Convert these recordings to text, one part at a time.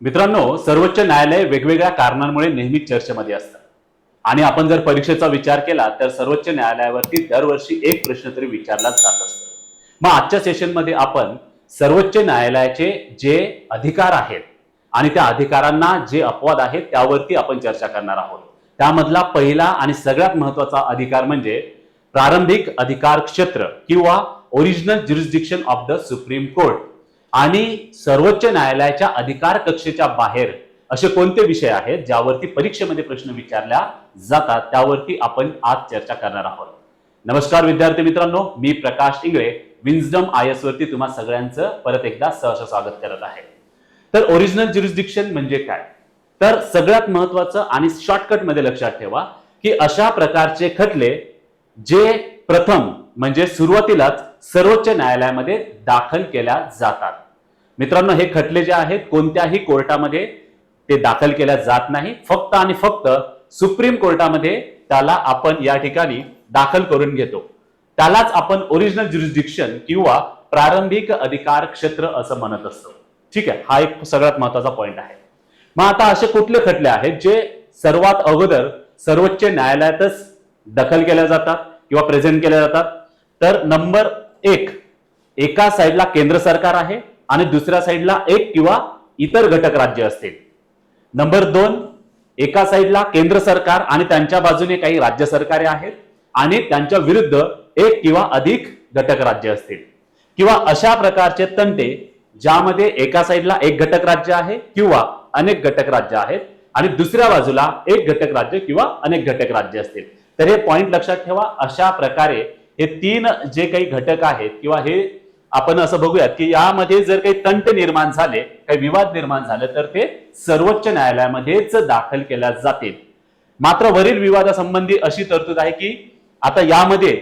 मित्रांनो सर्वोच्च न्यायालय वेगवेगळ्या कारणांमुळे नेहमी चर्चेमध्ये असतं. आणि आपण जर परीक्षेचा विचार केला तर सर्वोच्च न्यायालयावरती दरवर्षी एक प्रश्न तरी विचारलाच जात असतो. मग आजच्या सेशनमध्ये आपण सर्वोच्च न्यायालयाचे जे अधिकार आहेत आणि त्या अधिकारांना जे अपवाद आहेत त्यावरती आपण चर्चा करणार आहोत. त्यामधला पहिला आणि सगळ्यात महत्त्वाचा अधिकार म्हणजे प्रारंभिक अधिकार क्षेत्र किंवा original jurisdiction of the supreme court आणि सर्वोच्च न्यायालयाच्या अधिकार कक्षेच्या बाहेर असे कोणते विषय आहेत ज्यावरती परीक्षेमध्ये प्रश्न विचारल्या जातात त्यावरती आपण आज चर्चा करणार आहोत. नमस्कार विद्यार्थी मित्रांनो मी Prakash Ingale Wisdom I S वरती तुम्हा सगळ्यांचं परत एकदा सहर्ष स्वागत करत आहे. तर ओरिजिनल ज्युरिस्डिक्शन म्हणजे काय? तर सगळ्यात महत्वाचं आणि शॉर्टकटमध्ये लक्षात ठेवा की अशा प्रकारचे खटले जे प्रथम म्हणजे सुरुवातीलाच सर्वोच्च न्यायालयामध्ये दाखल केल्या जातात. मित्रांनो हे खटले जे आहेत कोणत्याही कोर्टामध्ये ते दाखल केल्या जात नाही. फक्त आणि फक्त सुप्रीम कोर्टामध्ये त्याला आपण या ठिकाणी दाखल करून घेतो. त्यालाच आपण ओरिजिनल ज्युरिस्डिक्शन किंवा प्रारंभिक अधिकार क्षेत्र असं म्हणत असतो. ठीक आहे हा एक सगळ्यात महत्त्वाचा पॉईंट आहे. मग आता असे कुठले खटले आहेत जे सर्वात अगोदर सर्वोच्च न्यायालयातच दखल केल्या जातात? किंवा प्रेझेंट केल्या जातात. तर नंबर एक एका साईडला केंद्र सरकार आहे आणि दुसऱ्या साईडला एक किंवा इतर घटक राज्य असतील. नंबर दोन एका साईडला केंद्र सरकार आणि त्यांच्या बाजूने काही राज्य सरकारे आहेत आणि त्यांच्या विरुद्ध एक किंवा अधिक घटक राज्य असतील. किंवा अशा प्रकारचे तंटे ज्यामध्ये एका साईडला एक घटक राज्य आहे किंवा अनेक घटक राज्य आहेत आणि दुसऱ्या बाजूला एक घटक राज्य किंवा अनेक घटक राज्य असतील. तर हे पॉईंट लक्षात ठेवा. अशा प्रकारे हे तीन जे काही घटक आहेत किंवा हे आपण असं बघूयात की यामध्ये जर काही तंट निर्माण झाले काही विवाद निर्माण झाले तर ते सर्वोच्च न्यायालयामध्येच दाखल केल्या जातील. मात्र वरील विवादासंबंधी अशी तरतूद आहे की आता यामध्ये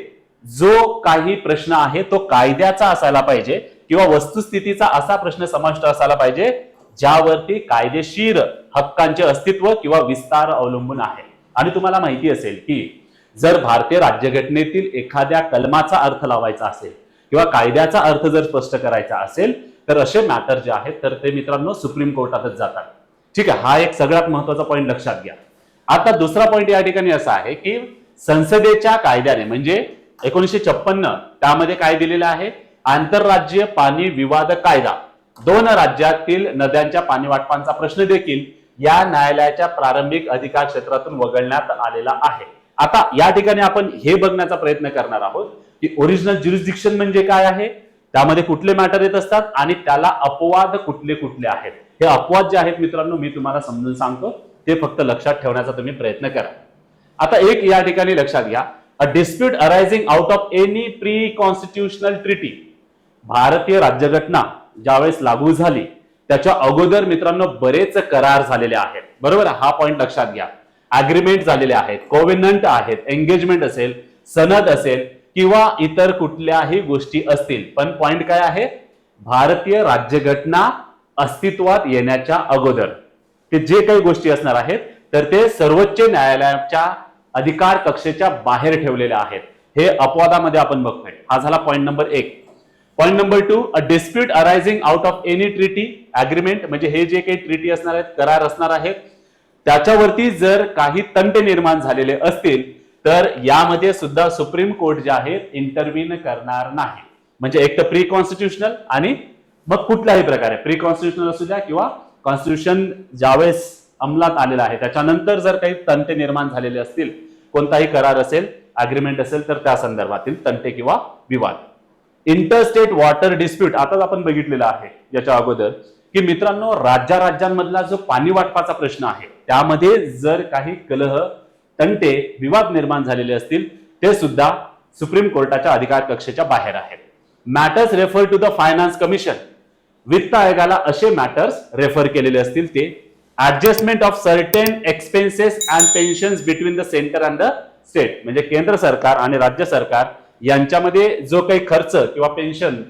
जो काही प्रश्न आहे तो कायद्याचा असायला पाहिजे किंवा वस्तुस्थितीचा असा प्रश्न समाविष्ट असायला पाहिजे ज्यावरती कायदेशीर हक्कांचे अस्तित्व किंवा विस्तार अवलंबून आहे. आणि तुम्हाला माहिती असेल की जर भारतीय राज्यघटनेतील एखाद्या कलमाचा अर्थ लावायचा असेल किंवा कायद्याचा अर्थ जर स्पष्ट करायचा असेल तर असे मॅटर जे आहेत तर ते मित्रांनो सुप्रीम कोर्टातच जातात. ठीक आहे हा एक सगळ्यात महत्त्वाचा पॉईंट लक्षात घ्या. आता दुसरा पॉईंट या ठिकाणी असा आहे की संसदेच्या कायद्याने म्हणजे एकोणीसशे छप्पन्न त्यामध्ये काय दिलेलं आहे? आंतरराज्य पाणी विवाद कायदा. दोन राज्यातील नद्यांच्या पाणी वाटपांचा प्रश्न देखील या न्यायालयाच्या प्रारंभिक अधिकार क्षेत्रातून वगळण्यात आलेला आहे. आता या ठिकाणी आपण हे बघण्याचा प्रयत्न करणार आहोत की ओरिजिनल ज्युरिस्डिक्शन म्हणजे काय आहे? त्यामध्ये कुठले मॅटर येत असतात आणि त्याला अपवाद कुठले कुठले आहेत? हे अपवाद जे आहेत मित्रांनो मी तुम्हाला समजून सांगतो. ते फक्त लक्षात ठेवण्याचा तुम्ही प्रयत्न करा. आता एक या ठिकाणी लक्षात घ्या. A dispute arising out of any pre constitutional treaty भारतीय राज्यघटना ज्यावेळेस लागू झाली त्याच्या अगोदर मित्रांनो बरेच करार झालेले आहेत. बरोबर? हा पॉईंट लक्षात घ्या. अग्रीमेंट झालेले आहेत कोविनंट आहेत एंगेजमेंट असेल सनद असेल किंवा इतर कुठल्याही गोष्टी असतील. पण पॉइंट काय आहे? भारतीय राज्यघटना अस्तित्वात येण्याच्या अगोदर. ते जे काही गोष्टी असणार आहेत तर ते सर्वोच्च न्यायालयाच्या अधिकार कक्षेच्या बाहेर ठेवलेल्या आहेत. हे अपवादामध्ये आपण बघतोय. हा झाला पॉईंट नंबर एक. Point number two a dispute arising out of any treaty agreement म्हणजे हे जे काही ट्रिटी असणार आहेत करार असणार आहेत त्याच्यावरती जर काही तंटे निर्माण झालेले असतील तर यामध्ये सुद्धा सुप्रीम कोर्ट जे आहे इंटरव्हिन करणार नाही. म्हणजे एक तर प्री कॉन्स्टिट्युशनल आणि मग कुठल्याही प्रकारे प्री कॉन्स्टिट्युशनल असू द्या किंवा कॉन्स्टिट्यूशन ज्यावेळेस अंमलात आलेलं आहे त्याच्यानंतर जर काही तंटे निर्माण झालेले असतील कोणताही करार असेल अग्रीमेंट असेल तर त्या संदर्भातील तंटे किंवा विवाद. इंटरस्टेट वॉटर डिस्प्यूट आताच आपण बघितलेलं आहे याच्या अगोदर की मित्रांनो राज्या राज्यांमधला जो पाणी वाटपाचा प्रश्न आहे त्यामध्ये जर काही कलह तंटे विवाद निर्माण झालेले असतील ते सुद्धा सुप्रीम कोर्टाच्या अधिकार कक्षेच्या बाहेर आहेत. Matters refer to the finance commission वित्त आयोगाला असे मॅटर्स रेफर केलेले असतील ते. Adjustment of certain expenses and pension between the centre and the state म्हणजे केंद्र सरकार आणि राज्य सरकार यांच्यामध्ये जो काही खर्च किंवा पेन्शन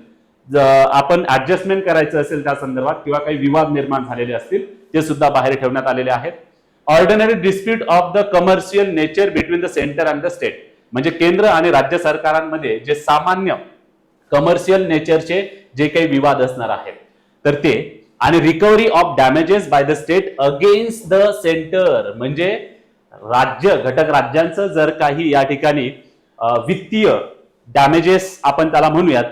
आपण ऍडजस्टमेंट करायचं असेल त्या संदर्भात किंवा काही विवाद निर्माण झालेले असतील ते सुद्धा बाहेर ठेवण्यात आलेले आहेत. Ordinary dispute of the commercial nature between the centre and the state म्हणजे केंद्र आणि राज्य सरकारांमध्ये जे सामान्य कमर्शियल नेचरचे जे काही विवाद असणार आहेत. तर ते आणि recovery of damages by the state against the centre म्हणजे राज्य घटक राज्यांचं जर काही या ठिकाणी वित्तीय डॅमेजेस आपण त्याला म्हणूयात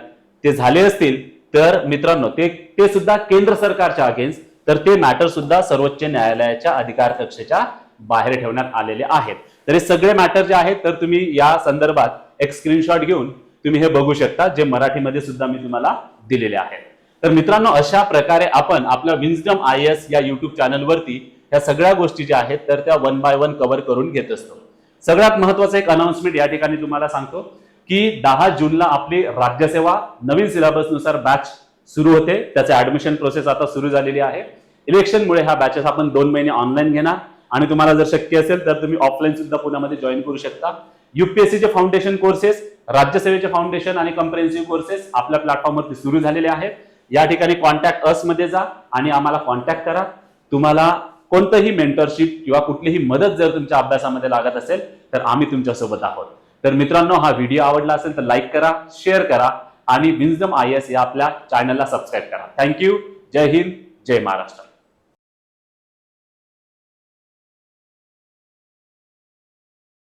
ते झाले असतील तर मित्रांनो ते ते सुद्धा केंद्र सरकारच्या अगेन्स्ट तर ते मॅटर सुद्धा सर्वोच्च न्यायालयाच्या अधिकार कक्षेच्या बाहेर ठेवण्यात आलेले आहेत. तर हे सगळे मॅटर जे आहेत तर तुम्ही या संदर्भात एक स्क्रीनशॉट घेऊन तुम्ही हे बघू शकता जे मराठीमध्ये सुद्धा मी तुम्हाला दिलेले आहेत. तर मित्रांनो अशा प्रकारे आपण आपल्या विन्सडम आय एस या युट्यूब चॅनलवरती ह्या सगळ्या गोष्टी ज्या आहेत तर त्या वन बाय वन कव्हर करून घेत असतो. सगळ्यात महत्वाचं एक अनाउन्समेंट या ठिकाणी तुम्हाला सांगतो की दहा जूनला आपली राज्यसेवा नवीन सिलेबसनुसार बॅच सुरू होते. त्याचे ऍडमिशन प्रोसेस आता सुरू झालेली आहे. इलेक्शनमुळे हा बॅचेस आपण दोन महिने ऑनलाईन घेणार. आणि तुम्हाला जर शक्य असेल तर तुम्ही ऑफलाईन सुद्धा पुण्यामध्ये जॉईन करू शकता. युपीएससीचे फाउंडेशन कोर्सेस राज्यसेवेचे फाउंडेशन आणि कम्प्रेन्सिव्ह कोर्सेस आपल्या प्लॅटफॉर्मवरती सुरू झालेले आहेत. या ठिकाणी कॉन्टॅक्ट असमध्ये जा आणि आम्हाला कॉन्टॅक्ट करा. तुम्हाला कोणतंही मेंटरशिप किंवा कुठलीही मदत जर तुमच्या अभ्यासामध्ये लागत असेल तर आम्ही तुमच्यासोबत आहोत. तर मित्रांनो हा व्हिडिओ आवडला असेल तर लाईक करा शेअर करा. आणि विन्सडम आय एस या आपल्या चॅनलला सबस्क्राईब करा. थँक्यू जय हिंद. जय महाराष्ट्र.